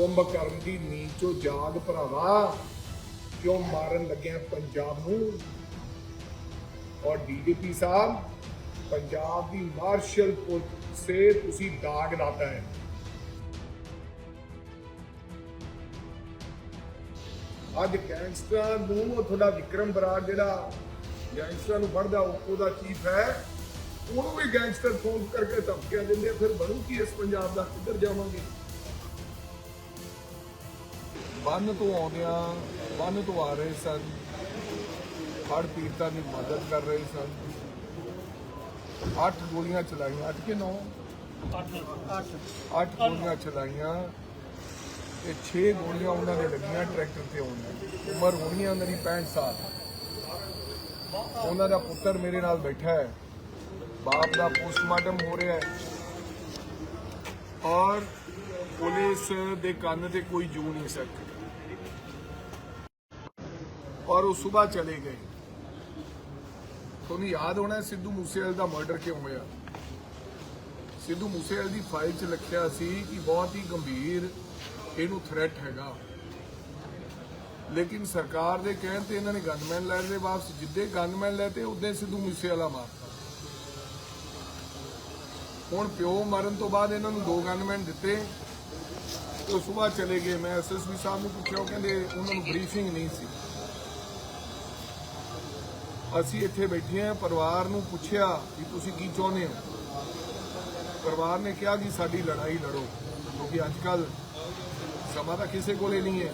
ਕੁੰਭ ਕਰਨ ਦੀ ਨੀਂਦ ਚੋਂ ਜਾਗ ਭਰਾਵਾ, ਕਿਉਂ ਮਾਰਨ ਲੱਗਿਆ ਪੰਜਾਬ ਨੂੰ? ਔਰ ਡੀਜੀਪੀ ਸਾਹਿਬ, ਪੰਜਾਬ ਦੀ ਮਾਰਸ਼ਲ ਪੁਲਿਸ ਸੇ ਤੁਸੀਂ ਦਾਗ ਲਾਤਾ ਹੈ। ਅੱਜ ਗੈਂਗਸਟਰਾਂ ਨੂੰ ਉਹ ਤੁਹਾਡਾ ਵਿਕਰਮ ਬਰਾੜ ਜਿਹੜਾ ਗੈਂਗਸਟਰਾਂ ਨੂੰ ਫੜਦਾ, ਉਹ- ਉਹਦਾ ਚੀਫ ਹੈ। ਉਹਨੂੰ ਵੀ ਗੈਂਗਸਟਰ ਫੋਨ ਕਰਕੇ ਧਮਕੀਆਂ ਦਿੰਦੇ ਫਿਰ ਬਣੂ ਕੀ ਇਸ ਪੰਜਾਬ ਦਾ ਕਿੱਧਰ ਜਾਵਾਂਗੇ? ਬੰਨ ਤੋਂ ਆਉਂਦਿਆਂ, ਬੰਨ ਤੋਂ ਆ ਰਹੇ ਸਨ। ਹੜ ਪੀੜਤਾਂ ਦੀ ਮਦਦ ਕਰ ਰਹੇ ਸਨ। ਅੱਠ ਗੋਲੀਆਂ ਚਲਾਈਆਂ। ਅੱਠ ਕਿ ਨੌ? ਅੱਠ ਗੋਲੀਆਂ ਚਲਾਈਆਂ। ਤੇ 6 ਗੋਲੀਆਂ ਉਹਨਾਂ ਦੇ ਲੱਗੀਆਂ ਟਰੈਕਟਰ ਤੇ ਆਉਂਦੇ ਉਮਰ ਹੋਣੀ ਆ ਉਹਨਾਂ ਦੀ 65 ਸਾਲ। ਉਹਨਾਂ ਦਾ ਪੁੱਤਰ ਮੇਰੇ ਨਾਲ ਬੈਠਾ ਹੈ। ਬਾਪ ਦਾ ਪੋਸਟਮਾਰਟਮ ਹੋ ਰਿਹਾ ਹੈ। ਔਰ ਪੁਲਿਸ ਦੇ ਕੰਨ ਤੇ ਕੋਈ ਜੂ ਨਹੀਂ ਸਕਦੀ ਔਰ ਉਹ ਸਵੇਰ ਚਲੇ ਗਏ। ਤੁਹਾਨੂੰ ਯਾਦ ਹੋਣਾ ਸਿੱਧੂ ਮੂਸੇਵਾਲੇ ਦਾ ਮਰਡਰ ਕਿਉਂ ਹੋਇਆ? ਸਿੱਧੂ ਮੂਸੇਵਾਲੇ ਦੀ ਫਾਈਲ 'ਚ ਲਿਖਿਆ ਸੀ ਕਿ ਬਹੁਤ ਹੀ ਗੰਭੀਰ ਇਹਨੂੰ ਥ੍ਰੈਟ ਹੈਗਾ। ਲੇਕਿਨ ਸਰਕਾਰ ਦੇ ਕਹਿਣ ਤੇ ਇਹਨਾਂ ਨੇ ਗਨਮੈਨ ਲੈ ਦੇ ਵਾਪਸ। ਜਿੱਦੇ ਗਨਮੈਨ ਲੈ ਤੇ ਉਦੋਂ ਸਿੱਧੂ ਮੂਸੇਵਾਲਾ ਮਾਰਤਾ ਹੁਣ ਪਿਓ ਮਰਨ ਤੋਂ ਬਾਅਦ ਇਹਨਾਂ ਨੂੰ ਦੋ ਗਨਮੈਨ ਦਿੱਤੇ। ਤੇ ਉਹ ਸਵੇਰ ਚਲੇ ਗਏ। ਮੈਂ ਐਸਐਸਪੀ ਸਾਹਿਬ ਨੂੰ ਪੁੱਛਿਆ, ਉਹ ਕਹਿੰਦੇ ਉਹਨਾਂ ਨੂੰ ਬਰੀਫਿੰਗ ਨਹੀਂ ਸੀ। ਅਸੀਂ ਇੱਥੇ ਬੈਠੇ ਹਾਂ, ਪਰਿਵਾਰ ਨੂੰ ਪੁੱਛਿਆ ਕਿ ਤੁਸੀਂ ਕੀ ਚਾਹੁੰਦੇ ਹੋ? ਪਰਿਵਾਰ ਨੇ ਕਿਹਾ ਕਿ ਸਾਡੀ ਲੜਾਈ ਲੜੋ, ਕਿਉਂਕਿ ਅੱਜ ਕੱਲ ਸਮਾਂ ਤਾਂ ਕਿਸੇ ਕੋਲੇ ਨਹੀਂ ਹੈ।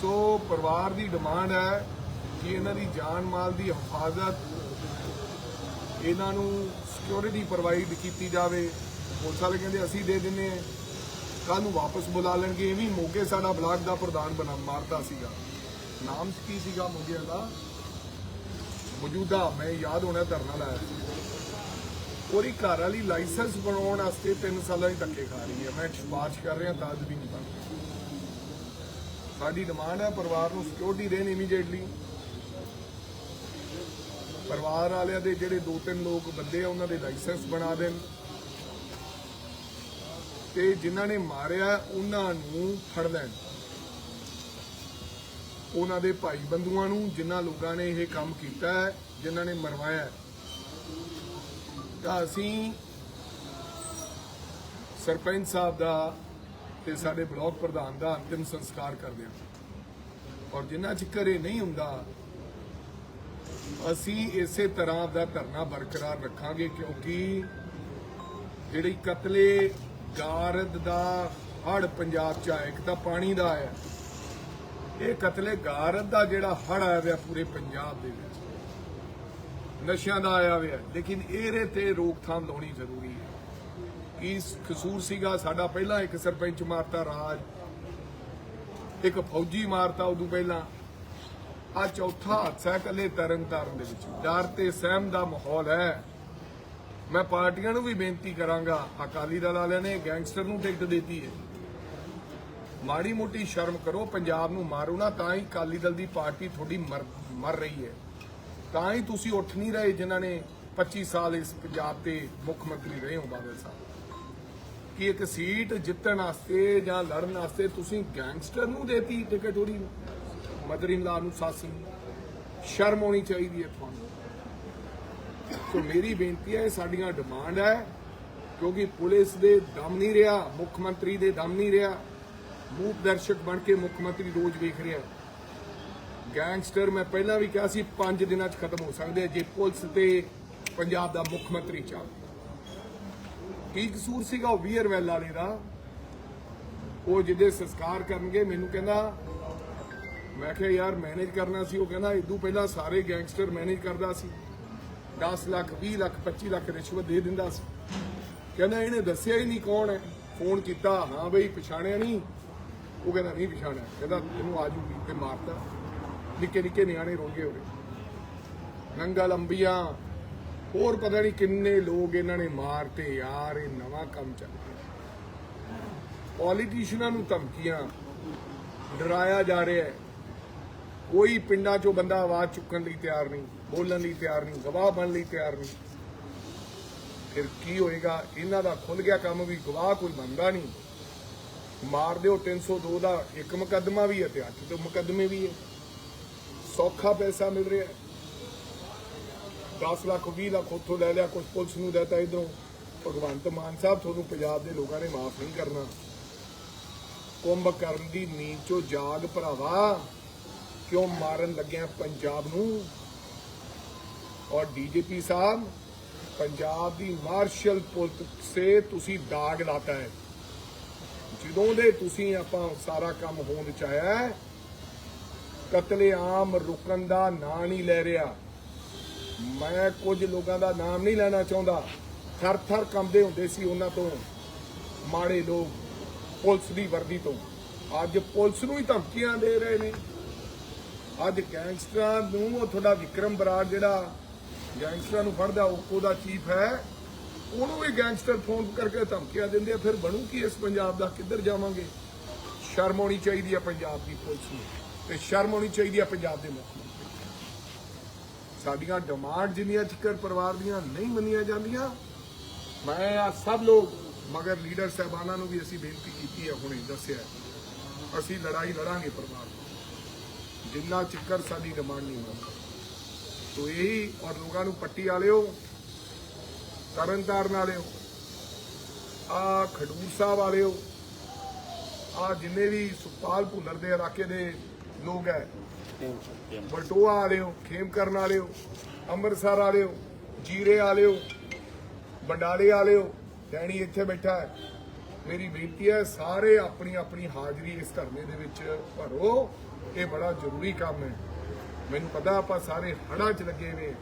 ਸੋ ਪਰਿਵਾਰ ਦੀ ਡਿਮਾਂਡ ਹੈ ਕਿ ਇਹਨਾਂ ਦੀ ਜਾਨ ਮਾਲ ਦੀ ਹਿਫਾਜ਼ਤ, ਇਹਨਾਂ ਨੂੰ ਸਿਕਿਉਰਿਟੀ ਪ੍ਰੋਵਾਈਡ ਕੀਤੀ ਜਾਵੇ। ਪੁਲਿਸ ਵਾਲੇ ਕਹਿੰਦੇ, ਅਸੀਂ ਦੇ ਦਿੰਨੇ ਆ ਕੱਲ ਨੂੰ ਵਾਪਸ ਬੁਲਾ ਲੈਣਗੇ। ਇਹ ਵੀ ਮੋਗੇ ਸਾਡਾ ਬਲਾਕ ਦਾ ਪ੍ਰਧਾਨ ਬਣਾ, ਮਾਰਦਾ ਸੀਗਾ। ਨਾਮ ਕੀ ਸੀਗਾ ਮੋਗੇ ਦਾ। ਮੌਜੂਦਾ, ਮੈਂ ਯਾਦ ਹੋਣਾ ਧਰਨਾ ਲਾਇਆ ਉਹਦੀ ਘਰ ਵਾਲੀ ਲਾਇਸੈਂਸ ਬਣਾਉਣ ਵਾਸਤੇ 3 ਸਾਲਾਂ ਦੀ ਧੱਕੇ ਖਾ ਰਹੀ ਹੈ। ਮੈਂ ਸਿਫਾਰਿਸ਼ ਕਰ ਰਿਹਾ ਤਾਂ ਅੱਜ ਵੀ ਨਹੀਂ ਬਣ ਸਾਡੀ ਡਿਮਾਂਡ ਹੈ ਪਰਿਵਾਰ ਨੂੰ ਸਿਕਿਉਰਿਟੀ ਦੇਣ ਇਮੀਡੀਏਟਲੀ ਪਰਿਵਾਰ ਵਾਲਿਆਂ ਦੇ ਜਿਹੜੇ ਦੋ ਤਿੰਨ ਲੋਕ ਬੰਦੇ ਆ, ਉਹਨਾਂ ਦੇ ਲਾਇਸੈਂਸ ਬਣਾ ਦੇਣ। ਤੇ ਜਿਨ੍ਹਾਂ ਨੇ ਮਾਰਿਆ, ਉਹਨਾਂ ਨੂੰ ਫੜ ਲੈਣ। ਉਹਨਾਂ ਦੇ ਭਾਈ ਬੰਧੂਆਂ ਨੂੰ ਜਿਨ੍ਹਾਂ ਲੋਕਾਂ ਨੇ ਇਹ ਕੰਮ ਕੀਤਾ ਹੈ, ਜਿਨ੍ਹਾਂ ਨੇ ਮਰਵਾਇਆ ਹੈ। ਤਾਂ ਅਸੀਂ ਸਰਪੰਚ ਸਾਹਿਬ ਦਾ ਤੇ ਸਾਡੇ ਬਲਾਕ ਪ੍ਰਧਾਨ ਦਾ ਅੰਤਿਮ ਸੰਸਕਾਰ ਕਰਦੇ ਹਾਂ। ਔਰ ਜਿੰਨਾ ਚਿਰ ਇਹ ਨਹੀਂ ਹੁੰਦਾ, ਅਸੀਂ ਇਸੇ ਤਰ੍ਹਾਂ ਦਾ ਧਰਨਾ ਬਰਕਰਾਰ ਰੱਖਾਂਗੇ ਕਿਉਂਕਿ ਜਿਹੜੀ ਕਤਲੇ ਗਾਰਦ ਦਾ ਹੜ ਪੰਜਾਬ ਚ ਆਇਆ ਇੱਕ ਤਾਂ ਪਾਣੀ ਦਾ ਆਇਆ ਇਹ ਕਤਲੇ ਗਾਰਦ ਦਾ ਜਿਹੜਾ ਹੜ ਆਇਆ ਹੋਇਆ ਪੂਰੇ ਪੰਜਾਬ ਦੇ ਵਿੱਚ। ਨਸ਼ਿਆਂ ਦਾ ਆਇਆ ਹੋਇਆ, ਲੇਕਿਨ ਇਹਦੇ ਤੇ ਰੋਕਥਾਮ ਲਾਉਣੀ ਜ਼ਰੂਰੀ ਹੈ। ਕੀ ਕਸੂਰ ਸੀਗਾ? ਸਾਡਾ ਪਹਿਲਾਂ ਇੱਕ ਸਰਪੰਚ ਮਾਰਤਾ ਰਾਜ, ਇੱਕ ਫੌਜੀ ਮਾਰਤਾ ਉਦੋਂ ਪਹਿਲਾਂ। ਆ ਚੌਥਾ ਹਾਦਸਾ ਹੈ ਇਕੱਲੇ ਤਰਨ ਤਾਰਨ ਦੇ ਵਿੱਚ। ਡਰ ਤੇ ਸਹਿਮ ਦਾ ਮਾਹੌਲ ਹੈ। ਮੈਂ ਪਾਰਟੀਆਂ ਨੂੰ ਵੀ ਬੇਨਤੀ ਕਰਾਂਗਾ, ਅਕਾਲੀ ਦਲ ਵਾਲਿਆਂ ਨੇ, ਗੈਂਗਸਟਰ ਨੂੰ ਟਿਕਟ ਦਿੱਤੀ ਹੈ। ਮਾੜੀ ਮੋਟੀ ਸ਼ਰਮ ਕਰੋ, ਪੰਜਾਬ ਨੂੰ ਮਾਰੋ ਨਾ, ਤਾਂ ਹੀ ਅਕਾਲੀ ਦਲ ਦੀ ਪਾਰਟੀ ਤੁਹਾਡੀ ਮਰ ਰਹੀ ਹੈ। ਤਾਂ ਹੀ ਤੁਸੀਂ ਉੱਠ ਨਹੀਂ ਰਹੇ ਜਿਨ੍ਹਾਂ ਨੇ 25 ਸਾਲ ਇਸ ਪੰਜਾਬ ਤੇ ਮੁੱਖ ਮੰਤਰੀ ਰਹੇ ਹੋ, ਬਾਦਲ ਸਾਹਿਬ। ਕਿ ਇੱਕ ਸੀਟ ਜਿੱਤਣ ਵਾਸਤੇ ਜਾਂ ਲੜਨ ਵਾਸਤੇ ਤੁਸੀਂ ਗੈਂਗਸਟਰ ਨੂੰ ਦੇਤੀ, ਟਿਕਟ ਉਹਦੀ ਮਦਰ ਇਨ ਲਾ ਨੂੰ। ਸਾਸੀ ਸ਼ਰਮ ਆਉਣੀ ਚਾਹੀਦੀ ਹੈ ਤੁਹਾਨੂੰ। ਸੋ ਮੇਰੀ ਬੇਨਤੀ ਹੈ, ਸਾਡੀਆਂ ਡਿਮਾਂਡ ਹੈ, ਕਿਉਂਕਿ ਪੁਲਿਸ ਦੇ ਦਮ ਨਹੀਂ ਰਿਹਾ, ਮੁੱਖ ਮੰਤਰੀ ਦੇ ਦਮ ਨਹੀਂ ਰਿਹਾ। ਮੂਕ ਦਰਸ਼ਕ ਬਣ ਕੇ ਮੁੱਖ ਮੰਤਰੀ ਰੋਜ਼ ਵੇਖ ਰਿਹਾ। ਗੈਂਗਸਟਰ, ਮੈਂ ਪਹਿਲਾਂ ਵੀ ਕਿਹਾ ਸੀ 5 ਦਿਨਾਂ 'ਚ ਖਤਮ ਹੋ ਸਕਦੇ ਆ ਜੇ ਪੁਲਿਸ ਤੇ ਪੰਜਾਬ ਦਾ ਮੁੱਖ ਮੰਤਰੀ ਚਾਹੇ ਕੀ ਕਸੂਰ ਸੀਗਾ ਉਹ ਵੀਰ ਵੈਲ ਵਾਲੇ ਦਾ? ਉਹ ਜਿਹਦੇ ਸੰਸਕਾਰ ਕਰਨਗੇ, ਮੈਨੂੰ ਕਹਿੰਦਾ, ਮੈਂ ਕਿਹਾ, ਯਾਰ ਮੈਨੇਜ ਕਰਨਾ ਸੀ। ਉਹ ਕਹਿੰਦਾ, ਇਦੋਂ ਪਹਿਲਾਂ ਸਾਰੇ ਗੈਂਗਸਟਰ ਮੈਨੇਜ ਕਰਦਾ ਸੀ। 10 ਲੱਖ 20 ਲੱਖ 25 ਲੱਖ ਰਿਸ਼ਵਤ ਦੇ ਦਿੰਦਾ ਸੀ। ਕਹਿੰਦਾ, ਇਹਨੇ ਦੱਸਿਆ ਹੀ ਨਹੀਂ ਕੌਣ ਹੈ? ਫੋਨ ਕੀਤਾ, ਹਾਂ ਬਈ, ਪਛਾਣਿਆ ਨਹੀਂ। ਉਹ ਕਹਿੰਦਾ ਨਹੀਂ ਪਛਾਣਿਆ। ਕਹਿੰਦਾ ਇਹਨੂੰ ਆਜੂਗੀ ਤੇ ਮਾਰਤਾ। ਨਿੱਕੇ ਨਿੱਕੇ ਨਿਆਣੇ ਰੋਗੇ ਹੋਏ ਨੰਗਾ ਲੰਬੀਆਂ, ਹੋਰ ਪਤਾ ਨਹੀਂ ਕਿੰਨੇ ਲੋਕ ਇਹਨਾਂ ਨੇ ਮਾਰਤੇ। ਯਾਰ, ਇਹ ਨਵਾਂ ਕੰਮ ਚੱਲ ਰਿਹਾ ਪੋਲੀਟੀਸ਼ੀਅਨਾਂ ਨੂੰ ਧਮਕੀਆਂ। ਡਰਾਇਆ ਜਾ ਰਿਹਾ ਹੈ। ਕੋਈ ਪਿੰਡਾਂ 'ਚੋਂ ਬੰਦਾ ਆਵਾਜ਼ ਚੁੱਕਣ ਲਈ ਤਿਆਰ ਨਹੀਂ, ਬੋਲਣ ਲਈ ਤਿਆਰ ਨਹੀਂ, ਗਵਾਹ ਬਣਨ ਲਈ ਤਿਆਰ ਨਹੀਂ। ਫਿਰ ਕੀ ਹੋਏਗਾ? ਇਹਨਾਂ ਦਾ ਖੁੱਲ ਗਿਆ ਕੰਮ ਵੀ ਗਵਾਹ ਕੋਈ ਬੰਦਾ ਨਹੀਂ। ਮਾਰ ਦਿਓ 302 ਦਾ ਇੱਕ ਮੁਕੱਦਮਾ ਵੀ ਹੈ ਤੇ ਅੱਠ ਤੋਂ ਮੁਕੱਦਮੇ ਵੀ ਹੈ। ਸੌਖਾ ਪੈਸਾ ਮਿਲ ਰਿਹਾ ਹੈ। 10 ਲੱਖ 20 ਲੱਖ ਉੱਥੋਂ ਲੈ ਲਿਆ ਕੁਝ ਪੁਲਿਸ ਨੂੰ ਦੇਤਾ ਇਧਰੋਂ। ਭਗਵੰਤ ਮਾਨ ਸਾਹਿਬ, ਤੁਹਾਨੂੰ ਪੰਜਾਬ ਦੇ ਲੋਕਾਂ ਨੇ ਮਾਫ ਨਹੀਂ ਕਰਨਾ। ਕੁੰਭ ਕਰਨ ਦੀ ਨੀਂਦ ਚੋਂ ਜਾਗ ਭਰਾਵਾ, ਕਿਉਂ ਮਾਰਨ ਲੱਗਿਆ ਪੰਜਾਬ ਨੂੰ? ਔਰ ਡੀਜੀਪੀ ਸਾਹਿਬ, ਪੰਜਾਬ ਦੀ ਮਾਰਸ਼ਲ ਪੁਲਿਸ ਸੇ ਤੁਸੀਂ ਦਾਗ ਲਾਤਾ ਹੈ। ਜਦੋਂ ਦੇ ਤੁਸੀਂ ਆਪਾਂ ਸਾਰਾ ਕੰਮ ਹੋਂਦ ਚ ਆਇਆ ਕਤਲੇਆਮ ਰੁਕਣ ਦਾ ਨਾਂ ਨਹੀਂ ਲੈ ਰਿਹਾ। ਮੈਂ ਕੁਝ ਲੋਕਾਂ ਦਾ ਨਾਮ ਨਹੀਂ ਲੈਣਾ ਚਾਹੁੰਦਾ। ਥਰ ਥਰ ਕੰਬਦੇ ਹੁੰਦੇ ਸੀ ਉਹਨਾਂ ਤੋਂ, ਮਾੜੇ ਲੋਕ ਪੁਲਿਸ ਦੀ ਵਰਦੀ ਤੋਂ। ਅੱਜ ਪੁਲਿਸ ਨੂੰ ਹੀ ਧਮਕੀਆਂ ਦੇ ਰਹੇ ਨੇ। ਅੱਜ ਗੈਂਗਸਟਰਾਂ ਨੂੰ ਉਹ ਤੁਹਾਡਾ ਵਿਕਰਮ ਬਰਾੜ ਜਿਹੜਾ ਗੈਂਗਸਟਰਾਂ ਨੂੰ ਫੜਦਾ, ਉਹ ਉਹਦਾ ਚੀਫ ਹੈ। ਉਹਨੂੰ ਵੀ ਗੈਂਗਸਟਰ ਫੋਨ ਕਰਕੇ ਧਮਕੀਆਂ ਦਿੰਦੇ ਆ, ਫਿਰ ਬਣੂ ਕੀ ਇਸ ਪੰਜਾਬ ਦਾ, ਕਿੱਧਰ ਜਾਵਾਂਗੇ? ਸ਼ਰਮ ਆਉਣੀ ਚਾਹੀਦੀ ਹੈ ਪੰਜਾਬ ਦੀ ਪੁਲਿਸ ਨੂੰ ਤੇ ਸ਼ਰਮ ਆਉਣੀ ਚਾਹੀਦੀ ਹੈ ਪੰਜਾਬ ਦੇ ਮੁੱਖ ਮੰਤਰੀ ਸਾਡੀਆਂ ਡਿਮਾਂਡ ਜਿੰਨੀਆਂ ਚਿਕਰ ਪਰਿਵਾਰ ਦੀਆਂ ਨਹੀਂ ਮੰਨੀਆਂ ਜਾਂਦੀਆਂ, ਮੈਂ ਆ ਸਭ ਲੋਕ, ਮਗਰ ਲੀਡਰ ਸਾਹਿਬਾਨਾਂ ਨੂੰ ਵੀ ਅਸੀਂ ਬੇਨਤੀ ਕੀਤੀ ਹੈ ਹੁਣੇ ਦੱਸਿਆ ਅਸੀਂ ਲੜਾਈ ਲੜਾਂਗੇ ਪਰਿਵਾਰ ਨਾਲ। ਜਿੰਨਾ ਚਿਕਰ ਸਾਡੀ ਡਿਮਾਂਡ ਨਹੀਂ ਮੰਨਦਾ। ਤੋ ਇਹੀ ਔਰ ਲੋਕਾਂ ਨੂੰ ਪੱਟੀ ਵਾਲਿਓ ਤਰਨਤਾਰਨ ਹੋ ਆ ਖਡੂਰ ਸਾਹਿਬ ਵਾਲੇ ਹੋ ਆ ਜਿੰਨੇ ਵੀ ਸੁਖਪਾਲ ਭੁੱਲਰ ਦੇ ਇਲਾਕੇ ਦੇ ਲੋਕ ਹੈ ਬਲਟੋਆ ਹੋ ਖੇਮ ਕਰਨ ਵਾਲੇ ਹੋ ਅੰਮ੍ਰਿਤਸਰ ਵਾਲੇ ਹੋ ਜੀਰੇ ਵਾਲੇ ਹੋ ਬੰਡਾਲੇ ਵਾਲੇ ਹੋ ਡੈਣੀ ਇੱਥੇ ਬੈਠਾ ਹੈ ਮੇਰੀ ਬੇਨਤੀ ਹੈ ਸਾਰੇ ਆਪਣੀ ਆਪਣੀ ਹਾਜ਼ਰੀ ਇਸ ਧਰਨੇ ਦੇ ਵਿੱਚ ਭਰੋ, ਇਹ ਬੜਾ ਜ਼ਰੂਰੀ ਕੰਮ ਹੈ ਮੈਨੂੰ ਪਤਾ ਆਪਾਂ ਸਾਰੇ ਹੜਾਂ 'ਚ ਲੱਗੇ ਨੇ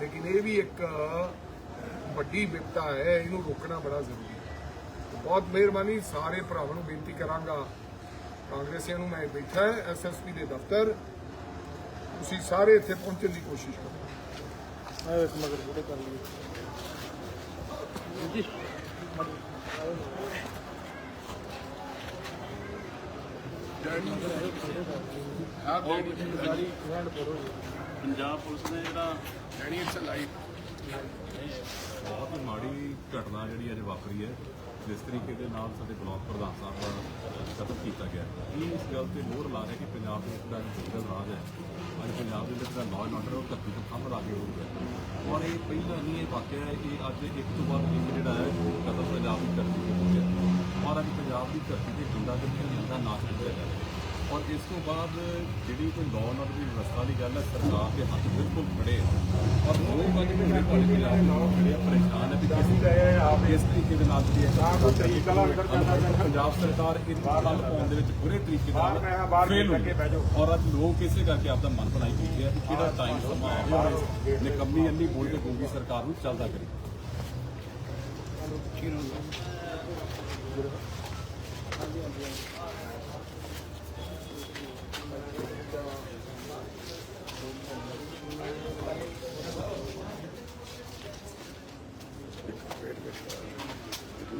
ਲੇਕਿਨ ਇਹ ਵੀ ਇੱਕ ਵੱਡੀ ਵਿਪਤਾ ਹੈ ਇਹਨੂੰ ਰੋਕਣਾ ਬੜਾ ਜ਼ਰੂਰੀ ਹੈ। ਬਹੁਤ ਮਿਹਰਬਾਨੀ ਸਾਰੇ ਭਰਾਵਾਂ ਨੂੰ ਬੇਨਤੀ ਕਰਾਂਗਾ। ਕਾਂਗਰਸੀਆਂ ਨੂੰ ਮੈਂ ਬੈਠਾ ਹੈ ਐਸਐਸਪੀ ਦੇ ਦਫ਼ਤਰ। ਤੁਸੀਂ ਸਾਰੇ ਇੱਥੇ ਪਹੁੰਚਣ ਦੀ ਕੋਸ਼ਿਸ਼ ਕਰੋ। ਮੈਂ ਇਸ ਮਗਰ ਵੀਡੀਓ ਕਰ ਲਈ ਜੀ ਕਰੋ ਪੰਜਾਬ ਪੁਲਿਸ ਨੇ ਜਿਹੜਾ ਡੈਡੀ ਇਟਸ ਲਾਈਵ ਬਹੁਤ ਹੀ ਮਾੜੀ ਘਟਨਾ ਜਿਹੜੀ ਅੱਜ ਵਾਪਰੀ ਹੈ, ਜਿਸ ਤਰੀਕੇ ਦੇ ਨਾਲ ਸਾਡੇ ਬਲਾਕ ਪ੍ਰਧਾਨ ਸਾਹਿਬ ਦਾ ਕਤਲ ਕੀਤਾ ਗਿਆ। ਇਹ ਇਸ ਗੱਲ ਤੇ ਮੋਹਰ ਲਾ ਰਿਹਾ ਕਿ ਪੰਜਾਬ ਦੇ ਜਿਹੜਾ ਜੰਗਲ ਰਾਜ ਹੈ, ਅੱਜ ਪੰਜਾਬ ਦੇ ਵਿੱਚ ਜਿਹੜਾ ਲਾਅ ਐਂਡ ਆਰਡਰ ਉਹ ਧਰਤੀ ਤੋਂ ਖੰਭ ਲਾ ਕੇ ਹੋ ਗਿਆ। ਔਰ ਇਹ ਪਹਿਲਾਂ ਨਹੀਂ, ਇਹ ਵਾਕਿਆ ਹੈ ਕਿ ਅੱਜ ਇੱਕ ਤੋਂ ਬਾਅਦ ਇੱਕ ਜਿਹੜਾ ਹੈ, ਕਤਲ ਪੰਜਾਬ ਦੀ ਧਰਤੀ ਤੇ ਹੋ ਗਿਆ। ਔਰ ਅੱਜ ਪੰਜਾਬ ਦੀ ਧਰਤੀ ਤੇ ਗੁੰਡਾ ਗਰਦੀਆਂ ਦਾ ਨਾਸ਼ ਕੀਤਾ ਜਾ ਰਿਹਾ ਔਰ ਇਸ ਤੋਂ ਬਾਅਦ ਜਿਹੜੀ ਕੋਈ ਲਾਅ ਆਰਡਰ ਦੀ ਵਿਵਸਥਾ ਦੀ ਗੱਲ ਹੈ ਸਰਕਾਰ ਦੇ ਹੱਥ ਬਿਲਕੁਲ ਖੜੇ ਔਰ ਲੋਕ ਅੱਜ ਪੂਰੇ ਭਾਰਤ ਪੰਜਾਬ ਦੇ ਲੋਕ ਜਿਹੜੇ ਆ ਪਰੇਸ਼ਾਨ ਹੈ ਵੀ ਕਿਸ ਇਸ ਤਰੀਕੇ ਦੇ ਨਾਲ ਜਿਹੜੀ ਹੈ ਪੰਜਾਬ ਸਰਕਾਰ ਇਹ ਗੱਲ ਪਾਉਣ ਦੇ ਵਿੱਚ ਪੂਰੇ ਤਰੀਕੇ ਨਾਲ ਫੇਲ ਹੋਈ ਔਰ ਅੱਜ ਲੋਕ ਇਸੇ ਕਰਕੇ ਆਪਦਾ ਮਨ ਬਣਾਈ ਬੈਠੇ ਆ ਕਿ ਕਿਹੜਾ ਟਾਈਮ ਸਮਾਂ ਇਸ ਨਿਕੰਮੀ ਇੰਨੀ ਬੋਲ ਕੇ ਗੂੰਗੀ ਸਰਕਾਰ ਨੂੰ ਚੱਲਦਾ ਕਰੇ।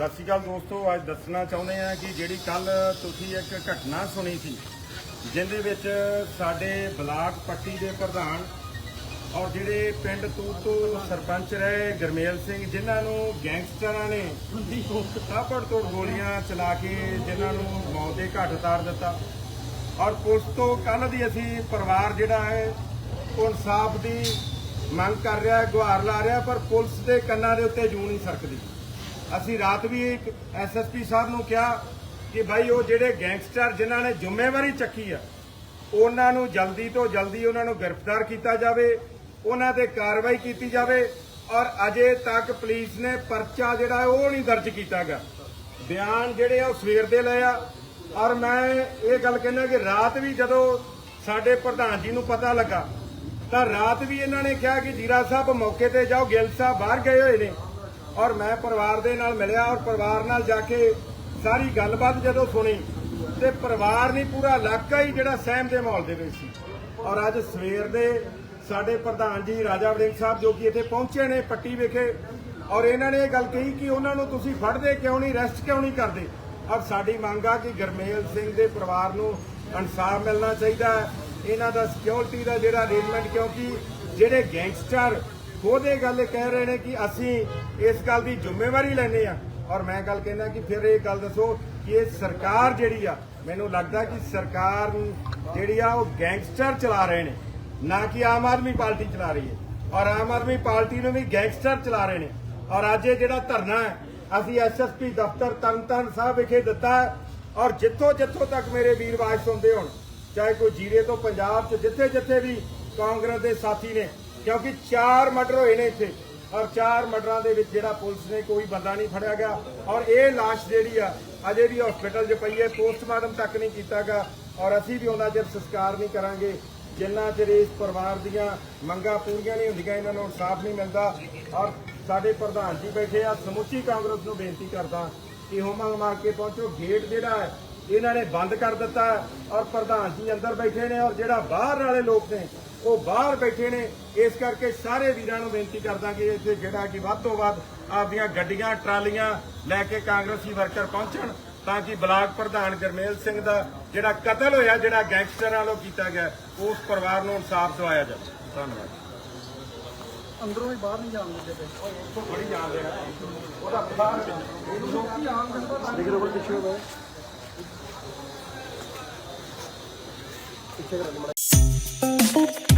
ਸਤਿ ਸ਼੍ਰੀ ਅਕਾਲ ਦੋਸਤੋ, ਅੱਜ ਦੱਸਣਾ ਚਾਹੁੰਦੇ ਆ ਕਿ ਜਿਹੜੀ ਕੱਲ ਤੁਸੀਂ ਇੱਕ ਘਟਨਾ ਸੁਣੀ ਸੀ, ਜਿਹਦੇ ਵਿੱਚ ਸਾਡੇ ਬਲਾਕ ਪੱਟੀ ਦੇ ਪ੍ਰਧਾਨ ਔਰ ਜਿਹੜੇ ਪਿੰਡ ਤੂ ਤੋਂ ਸਰਪੰਚ ਰਹੇ ਗਰਮੇਲ ਸਿੰਘ, ਜਿਨ੍ਹਾਂ ਨੂੰ ਗੈਂਗਸਟਰਾਂ ਨੇ ਤਾਪੜ ਤੋੜ ਗੋਲੀਆਂ ਚਲਾ ਕੇ ਜਿਨ੍ਹਾਂ ਨੂੰ ਮੌਤ ਦੇ ਘਾਟ ਉਤਾਰ ਦਿੱਤਾ। ਔਰ ਪੁਲਿਸ ਤੋਂ ਕੱਲ ਦੀ ਅਸੀਂ ਪਰਿਵਾਰ ਜਿਹੜਾ ਹੈ, ਉਹ ਇਨਸਾਫ ਦੀ ਮੰਗ ਕਰ ਰਿਹਾ, ਗੁਹਾਰ ਲਾ ਰਿਹਾ, ਪਰ ਪੁਲਿਸ ਦੇ ਕੰਨਾਂ ਦੇ ਉੱਤੇ ਜੂ ਨਹੀਂ ਸਰਕਦੀ। ਅਸੀਂ ਰਾਤ ਵੀ ਇੱਕ ਐਸਐਸਪੀ ਸਾਹਿਬ ਨੂੰ ਕਿਹਾ ਕਿ ਭਾਈ ਉਹ ਜਿਹੜੇ ਗੈਂਗਸਟਰ ਜਿਨ੍ਹਾਂ ਨੇ ਜ਼ਿੰਮੇਵਾਰੀ ਚੱਕੀ ਆ, ਉਹਨਾਂ ਨੂੰ ਜਲਦੀ ਤੋਂ ਜਲਦੀ ਉਹਨਾਂ ਨੂੰ ਗ੍ਰਿਫਤਾਰ ਕੀਤਾ ਜਾਵੇ, ਉਹਨਾਂ ਤੇ ਕਾਰਵਾਈ ਕੀਤੀ ਜਾਵੇ ਔਰ ਅਜੇ ਤੱਕ ਪੁਲਿਸ ਨੇ ਪਰਚਾ ਜਿਹੜਾ ਉਹ ਨਹੀਂ ਦਰਜ ਕੀਤਾਗਾ ਬਿਆਨ ਜਿਹੜੇ ਆ ਉਹ ਸਵੇਰ ਦੇ ਲਏ ਆ ਔਰ ਮੈਂ ਇਹ ਗੱਲ ਕਹਿੰਦਾ ਕਿ ਰਾਤ ਵੀ ਜਦੋਂ ਸਾਡੇ ਪ੍ਰਧਾਨ ਜੀ ਨੂੰ ਪਤਾ ਲੱਗਾ ਤਾਂ ਰਾਤ ਵੀ ਇਹਨਾਂ ਨੇ ਕਿਹਾ ਕਿ ਜੀਰਾ ਸਾਹਿਬ ਮੌਕੇ ਤੇ ਜਾਓ, ਗਿੱਲ ਸਾਹਿਬ ਬਾਹਰ ਗਏ ਹੋਏ ਨੇ। ਔਰ ਮੈਂ ਪਰਿਵਾਰ ਦੇ ਨਾਲ ਮਿਲਿਆ ਔਰ ਪਰਿਵਾਰ ਨਾਲ ਜਾ ਕੇ ਸਾਰੀ ਗੱਲਬਾਤ ਜਦੋਂ ਸੁਣੀ ਤੇ ਪਰਿਵਾਰ ਨਹੀਂ, ਪੂਰਾ ਇਲਾਕਾ ਹੀ ਜਿਹੜਾ ਸਹਿਮ ਦੇ ਮਾਹੌਲ ਦੇ ਵਿੱਚ ਸੀ। ਔਰ ਅੱਜ ਸਵੇਰ ਦੇ ਸਾਡੇ ਪ੍ਰਧਾਨ ਜੀ ਰਾਜਾ ਵੜਿੰਗ ਸਾਹਿਬ ਜੋ ਕਿ ਇੱਥੇ ਪਹੁੰਚੇ ਨੇ ਪੱਟੀ ਵਿਖੇ, ਔਰ ਇਹਨਾਂ ਨੇ ਇਹ ਗੱਲ ਕਹੀ ਕਿ ਉਹਨਾਂ ਨੂੰ ਤੁਸੀਂ ਫੜਦੇ ਕਿਉਂ ਨਹੀਂ ਰੈਸਟ ਕਿਉਂ ਨਹੀਂ ਕਰਦੇ? ਔਰ ਸਾਡੀ ਮੰਗ ਆ ਕਿ ਗਰਮੇਲ ਸਿੰਘ ਦੇ ਪਰਿਵਾਰ ਨੂੰ ਇਨਸਾਫ ਮਿਲਣਾ ਚਾਹੀਦਾ ਇਹਨਾਂ ਦਾ ਸਿਕਿਉਰਿਟੀ ਦਾ ਜਿਹੜਾ ਅਰੇਂਜਮੈਂਟ ਕਿਉਂਕਿ ਜਿਹੜੇ ਗੈਂਗਸਟਰ ਖੁਦ ਇਹ ਗੱਲ ਕਹਿ ਰਹੇ ਨੇ ਕਿ ਅਸੀਂ ਇਸ ਗੱਲ ਦੀ ਜ਼ਿੰਮੇਵਾਰੀ ਲੈਨੇ ਆ ਔਰ ਮੈਂ ਗੱਲ ਕਹਿੰਦਾ ਕਿ ਫਿਰ ਇਹ ਗੱਲ ਦੱਸੋ ਕਿ ਇਹ ਸਰਕਾਰ ਜਿਹੜੀ ਆ, ਮੈਨੂੰ ਲੱਗਦਾ ਕਿ ਸਰਕਾਰ ਜਿਹੜੀ ਆ, ਉਹ ਗੈਂਗਸਟਰ ਚਲਾ ਰਹੇ ਨੇ, ਨਾ ਕਿ ਆਮ ਆਦਮੀ ਪਾਰਟੀ ਚਲਾ ਰਹੀ ਹੈ। ਔਰ ਆਮ ਆਦਮੀ ਪਾਰਟੀ ਨੂੰ ਵੀ ਗੈਂਗਸਟਰ ਚਲਾ ਰਹੇ ਨੇ। ਔਰ ਅੱਜ ਇਹ ਜਿਹੜਾ ਧਰਨਾ ਹੈ, ਅਸੀਂ ਐਸਐਸਪੀ ਦਫ਼ਤਰ ਤਰਨਤਾਰਨ ਸਾਹਿਬ ਵਿਖੇ ਦਿੱਤਾ ਹੈ। ਔਰ ਜਿੱਥੋਂ ਜਿੱਥੋਂ ਤੱਕ ਮੇਰੇ ਵੀਰ ਆਵਾਜ਼ ਸੁਣਦੇ ਹੋਣ, ਚਾਹੇ ਕੋਈ ਜੀਰੇ ਤੋਂ ਪੰਜਾਬ 'ਚ, ਜਿੱਥੇ ਜਿੱਥੇ ਵੀ ਕਾਂਗਰਸ ਦੇ ਸਾਥੀ ਨੇ ਕਿਉਂਕਿ ਚਾਰ ਮਰਡਰ ਹੋਏ ਨੇ ਇੱਥੇ ਔਰ ਚਾਰ ਮਰਡਰਾਂ ਦੇ ਵਿੱਚ ਜਿਹੜਾ ਪੁਲਿਸ ਨੇ ਕੋਈ ਬੰਦਾ ਨਹੀਂ ਫੜਿਆ ਗਿਆ ਔਰ ਇਹ ਲਾਸ਼ ਜਿਹੜੀ ਆ, ਅਜੇ ਵੀ ਹਸਪੀਟਲ 'ਚ ਪਈ ਹੈ ਪੋਸਟਮਾਰਟਮ ਤੱਕ ਨਹੀਂ ਕੀਤਾ ਕੀਤਾਗਾ ਔਰ ਅਸੀਂ ਵੀ ਉਹਨਾਂ ਚਿਰ ਸੰਸਕਾਰ ਨਹੀਂ ਕਰਾਂਗੇ। ਜਿੰਨਾ ਚਿਰ ਇਸ ਪਰਿਵਾਰ ਦੀਆਂ ਮੰਗਾਂ ਪੂਰੀਆਂ ਨਹੀਂ ਹੁੰਦੀਆਂ, ਇਹਨਾਂ ਨੂੰ ਇਨਸਾਫ ਨਹੀਂ ਮਿਲਦਾ ਔਰ ਸਾਡੇ ਪ੍ਰਧਾਨ ਜੀ ਬੈਠੇ ਆ, ਸਮੁੱਚੀ ਕਾਂਗਰਸ ਨੂੰ ਬੇਨਤੀ ਕਰਦਾ ਕਿ ਹੋਮਾ ਮਾਰ ਕੇ ਪਹੁੰਚੋ ਗੇਟ ਜਿਹੜਾ ਹੈ, ਇਹਨਾਂ ਨੇ ਬੰਦ ਕਰ ਦਿੱਤਾ ਹੈ ਔਰ ਪ੍ਰਧਾਨ ਜੀ ਅੰਦਰ ਬੈਠੇ ਨੇ ਔਰ ਜਿਹੜਾ ਬਾਹਰ ਵਾਲੇ ਲੋਕ ਨੇ ਉਹ ਬਾਹਰ ਬੈਠੇ ਨੇ ਇਸ ਕਰਕੇ ਸਾਰੇ ਵੀਰਾਂ ਨੂੰ ਬੇਨਤੀ ਕਰਦਾ ਕਿ ਇੱਥੇ ਜਿਹੜਾ ਕਿ ਵੱਧ ਤੋਂ ਵੱਧ ਆਪਦੀਆਂ ਗੱਡੀਆਂ ਟਰਾਲੀਆਂ ਲੈ ਕੇ ਕਾਂਗਰਸੀ ਵਰਕਰ ਪਹੁੰਚਣ ਤਾਂ ਕਿ ਬਲਾਕ ਪ੍ਰਧਾਨ ਗਰਮੇਲ ਸਿੰਘ ਦਾ ਜਿਹੜਾ ਕਤਲ ਹੋਇਆ ਜਿਹੜਾ ਗੈਂਗਸਟਰਾਂ ਵੱਲੋਂ ਕੀਤਾ ਗਿਆ ਉਸ ਪਰਿਵਾਰ ਨੂੰ ਇਨਸਾਫ ਦਿਵਾਇਆ ਜਾਵੇ। ਧੰਨਵਾਦ। ਅੰਦਰੋਂ ਵੀ ਬਾਹਰ ਨਹੀਂ ਜਾਣ ਦਿੰਦੇ ਪਏ। ਤੋਂ ਬੜੀ ਜਾਣ ਦੇਣਾ ਉਹਦਾ ਬਾਹਰ ਲੋਕੀ ਆਮ ਜਨਤਾ ਦੇਖੋ ਰੋਡ ਪਿੱਛੇ ਹੋਵੇ ਪਿੱਛੇ ਕਰ